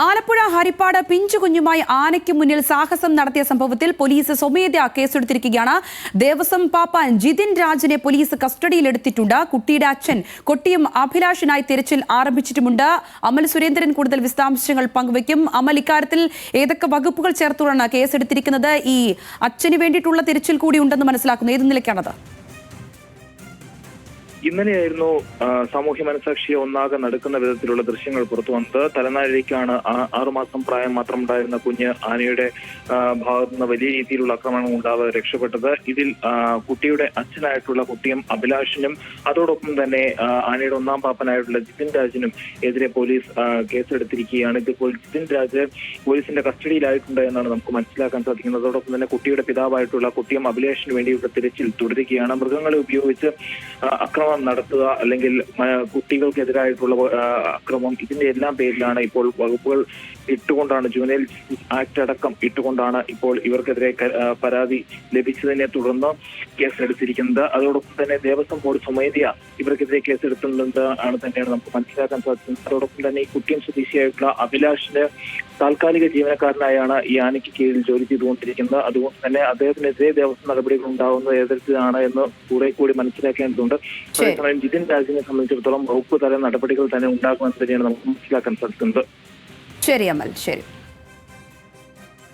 ആലപ്പുഴ ഹരിപ്പാട് പിഞ്ചു കുഞ്ഞുമായി ആനയ്ക്ക് മുന്നിൽ സാഹസം നടത്തിയ സംഭവത്തിൽ പോലീസ് സ്വമേധയാ കേസെടുത്തിരിക്കുകയാണ്. ദേവസ്വം പാപ്പ ജിതിൻ രാജിനെ പോലീസ് കസ്റ്റഡിയിലെടുത്തിട്ടുണ്ട്. കുട്ടിയുടെ അച്ഛൻ കൊട്ടിയും അഭിലാഷനായി തിരച്ചിൽ ആരംഭിച്ചിട്ടുമുണ്ട്. അമൽ സുരേന്ദ്രൻ കൂടുതൽ വിശദാംശങ്ങൾ പങ്കുവയ്ക്കും. അമൽ ഇക്കാര്യത്തിൽ ഏതൊക്കെ വകുപ്പുകൾ ചേർത്തുകൊണ്ടാണ് കേസെടുത്തിരിക്കുന്നത്? ഈ അച്ഛന് വേണ്ടിയിട്ടുള്ള തിരച്ചിൽ കൂടി ഉണ്ടെന്ന് മനസ്സിലാക്കുന്നു. ഏത് നിലയ്ക്കാണത്? ഇന്നലെയായിരുന്നു സാമൂഹ്യ മനസാക്ഷിയെ ഒന്നാകെ നടക്കുന്ന വിധത്തിലുള്ള ദൃശ്യങ്ങൾ പുറത്തു വന്നത്. തലനാരിഴയ്ക്കാണ് ആറുമാസം പ്രായം മാത്രം ഉണ്ടായിരുന്ന കുഞ്ഞ് ആനയുടെ ഭാഗത്തു നിന്ന് വലിയ രീതിയിലുള്ള ആക്രമണം ഉണ്ടാവാതെ രക്ഷപ്പെട്ടത്. ഇതിൽ കുട്ടിയുടെ അച്ഛനായിട്ടുള്ള കുട്ടിയും അഭിലാഷിനും അതോടൊപ്പം തന്നെ ആനയുടെ ഒന്നാം പാപ്പനായിട്ടുള്ള ജിതിൻ രാജിനും എതിരെ പോലീസ് കേസെടുത്തിരിക്കുകയാണ്. ഇതിപ്പോൾ ജിതിൻ രാജ് പോലീസിന്റെ കസ്റ്റഡിയിലായിട്ടുണ്ട് എന്നാണ് നമുക്ക് മനസ്സിലാക്കാൻ സാധിക്കുന്നത്. അതോടൊപ്പം തന്നെ കുട്ടിയുടെ പിതാവായിട്ടുള്ള കുട്ടിയും അഭിലാഷിന് വേണ്ടിയുള്ള തിരച്ചിൽ തുടരുകയാണ്. മൃഗങ്ങളെ ഉപയോഗിച്ച് ആ, അക്രമം നടത്തുക അല്ലെങ്കിൽ കുട്ടികൾക്കെതിരായിട്ടുള്ള അക്രമം ഇതിന്റെ എല്ലാം പേരിലാണ് ഇപ്പോൾ വകുപ്പുകൾ ഇട്ടുകൊണ്ടാണ് ജുവനൈൽ ആക്ട് അടക്കം ഇട്ടുകൊണ്ടാണ് ഇപ്പോൾ ഇവർക്കെതിരെ പരാതി ലഭിച്ചതിനെ തുടർന്ന് കേസെടുത്തിരിക്കുന്നത്. അതോടൊപ്പം തന്നെ ദേവസ്വം ബോർഡ് സ്വമേധയ ഇവർക്കെതിരെ കേസെടുത്തിട്ടുണ്ട് ആണ് തന്നെയാണ് നമുക്ക് മനസ്സിലാക്കാൻ സാധിക്കുന്നത്. അതോടൊപ്പം തന്നെ ഈ കുട്ടിയം സ്വദേശിയായിട്ടുള്ള അഭിലാഷിന്റെ താൽക്കാലിക ജീവനക്കാരനായാണ് ഈ ആനയ്ക്ക് കീഴിൽ ജോലി ചെയ്തുകൊണ്ടിരിക്കുന്നത്. അതുകൊണ്ട് തന്നെ അദ്ദേഹത്തിനെതിരെ ദേവസ്വം നടപടികൾ ഉണ്ടാകുന്നത് ഏതരത്തിലാണ് എന്ന് കൂടെ കൂടി മനസ്സിലാക്കേണ്ടതുണ്ട്. അതേസമയം ജിതിൻ രാജിനെ സംബന്ധിച്ചിടത്തോളം വകുപ്പ് തല നടപടികൾ തന്നെ ഉണ്ടാകുമെന്ന് തന്നെയാണ് നമുക്ക് മനസ്സിലാക്കാൻ സാധിക്കുന്നത്. ശരി അമൽ ശരി.